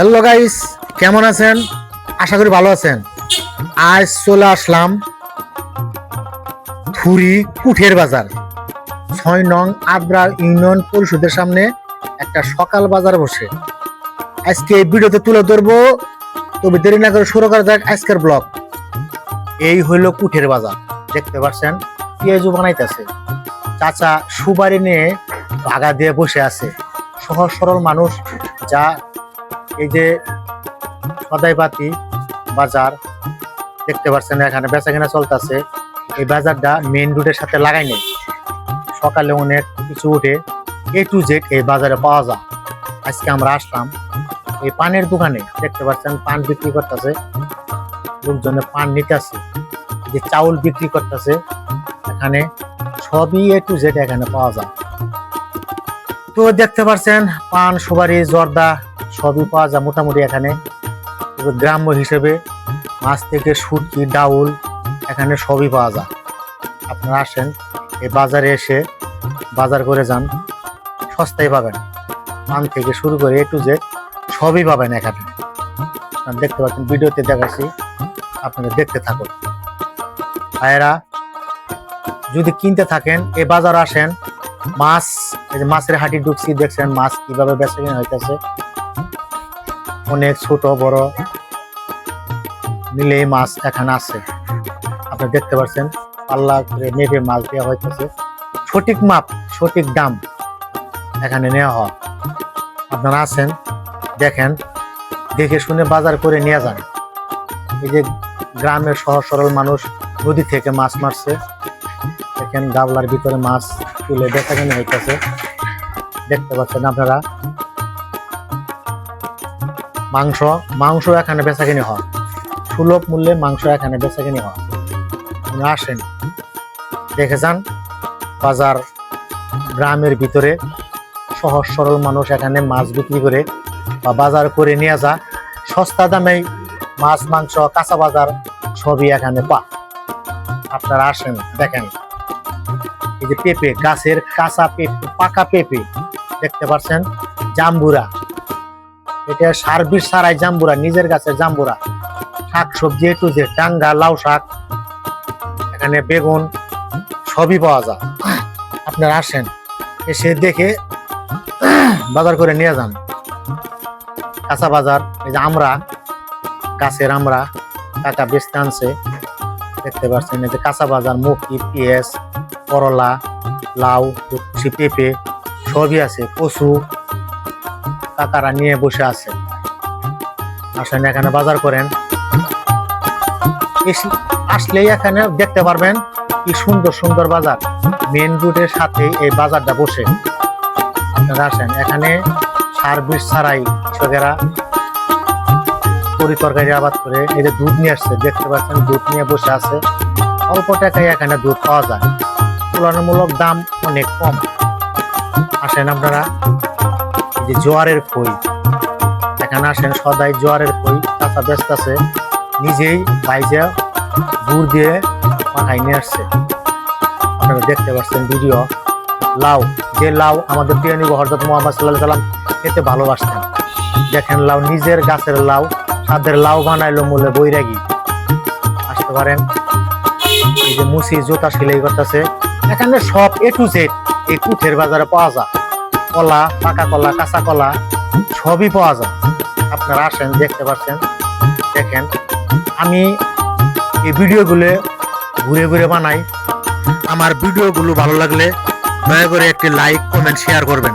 Hello guys কেমন আছেন? আশা করি ভালো আছেন। আজ চলে আসলাম থুরি কুঠের বাজার। ছয় নং আদ্রা ইউনিয়ন পরিষদের সামনে একটা সকাল বাজার বসে। আজকে এই ভিডিওতে তুলে ধরবো, তবে দেরি না করে শুরু করা যাক আজকের ব্লগ। এই হইল কুঠের বাজার, দেখতে পাচ্ছেন পেঁয়াজু বানাইতেছে। চাচা সুবারি নিয়ে ভাগা দিয়ে বসে আছে। সহজ সরল মানুষ, যা এই যে সদাইপাতি বাজার, দেখতে পাচ্ছেন এখানে বেচা কেনা চলতেছে। এই বাজারটা মেইন রোডের সাথে লাগাই নেই। সকালে অনেক কিছু উঠে এ টু জেড এই বাজারে পাওয়া যায়। আজকে আমরা আসলাম এই পানের দোকানে। দেখতে পাচ্ছেন পান বিক্রি করতেছে। লোকজনে পান নিতেছে। যে চাউল বিক্রি করতেছে। এখানে সবই এ টু জেড এখানে পাওয়া যায়। তো দেখতে পাচ্ছেন পান সুপারি জর্দা সবই পাওয়া যায় মোটামুটি এখানে। গ্রাম্য হিসেবে মাছ থেকে শুটকি, ডাউল এখানে সবই পাওয়া যায়। আপনারা আসেন, এই বাজারে এসে বাজার করে যান, সস্তায় পাবেন। পান থেকে শুরু করে এ টু জেড সবই পাবেন এখানে। দেখতে পাচ্ছেন, ভিডিওতে দেখাচ্ছি, আপনারা দেখতে থাকুন। ভাইয়েরা, যদি কিনতে থাকেন, এ বাজার আসেন, মাছ, এই যে মাছের হাঁটি ঢুকছি, দেখছেন মাছ কীভাবে বেচা কিনা হইতেছে। অনেক ছোট, বড় মিলে মাছ এখানে আছে। আপনি দেখতে পাচ্ছেন, পাল্লা করে মেপে মাছ দেওয়া হইতেছে। সঠিক মাপ, সঠিক দাম এখানে নেওয়া হয়। আপনারা আছেন, দেখেন, দেখে শুনে বাজার করে নিয়ে যান। এই যে গ্রামের সহজ সরল মানুষ নদী থেকে মাছ মারছে। দেখেন, গাবলার ভিতরে মাছ তুলে দেখা কেন হইতেছে। দেখতে পাচ্ছেন আপনারা মাংস মাংস এখানে বেচা কিনে হয়। সুলভ মূল্যে মাংস এখানে বেচা কিনে হয়। আপনারা আসেন। দেখে যান বাজার গ্রামের ভিতরে সহজ সরল মানুষ এখানে মাছ বিক্রি করে বা বাজার করে নিয়ে যা। সস্তা দামে মাছ, মাংস, কাঁচা বাজার সবই এখানে পা আপনারা আসেন, দেখেন। এই যে পেঁপে, গাছের কাঁচা পেঁপে, পাকা পেঁপে, দেখতে পাচ্ছেন? জাম্বুরা। এটা সার বিষ সারাই জাম্বুরা, নিজের গাছের জাম্বুরা। শাক সবজি একটু যে টাঙ্গা লাউ শাক, এখানে বেগুন, সবই পাওয়া যায়। আপনারা আসেন, এসে দেখে বাজার করে নিয়ে যান। কাঁচা বাজার, এই যে আমরা, গাছের আমরা কাকা বেচতে আনছে। দেখতে পাচ্ছেন, এই যে কাঁচা বাজার মুখি পেঁয়াজ, করলা, লাউ পেঁপে, সবই আছে, কচু। কাকারা নিয়ে বসে আছে আসেন এখানে বাজার করেন। আসলেই এখানে দেখতে পারবেন কি সুন্দর সুন্দর বাজার। মেন রোডের সাথে এই বাজারটা বসে। আপনারা আসেন, এখানে সার বিষ ছাড়াই কৃষকেরা তরি তরকারি আবাদ করে এই যে দুধ নিয়ে আসছে, দেখতে পাচ্ছেন দুধ নিয়ে বসে আছে। অল্প টাকায় এখানে দুধ পাওয়া যায়। তুলনামূলক দাম অনেক কম। আসেন আপনারা। যে জোয়ারের খই। এখানে আসেন সদাই জোয়ারের খই কাঁচা ব্যস্ত আছে। নিজেই বাইজা গুড় দিয়ে মাখাই নিয়ে আসছে। আপনারা দেখতে পাচ্ছেন ভিডিও। লাউ, যে লাউ আমাদের প্রিয়ানি হরজত মোহাম্মদ সাল্লাহ সাল্লাম খেতে ভালোবাসতেন। দেখেন লাউ, নিজের গাছের লাউ তাদের লাউ বানাইলো মূলে বৈরাগী। আসতে পারেন। এই যে মুসি জুতা সেলাই করতেছে। এখানে সব এ টু জেড এই কুঠের বাজারে পাওয়া যায়। কলা, পাকা কলা, কাঁচা কলা, সবই পাওয়া যায়। আপনারা আসেন, দেখতে পাচ্ছেন দেখেন। আমি এই ভিডিওগুলো ঘুরে ঘুরে বানাই। আমার ভিডিওগুলো ভালো লাগলে দয়া করে একটি লাইক কমেন্ট শেয়ার করবেন।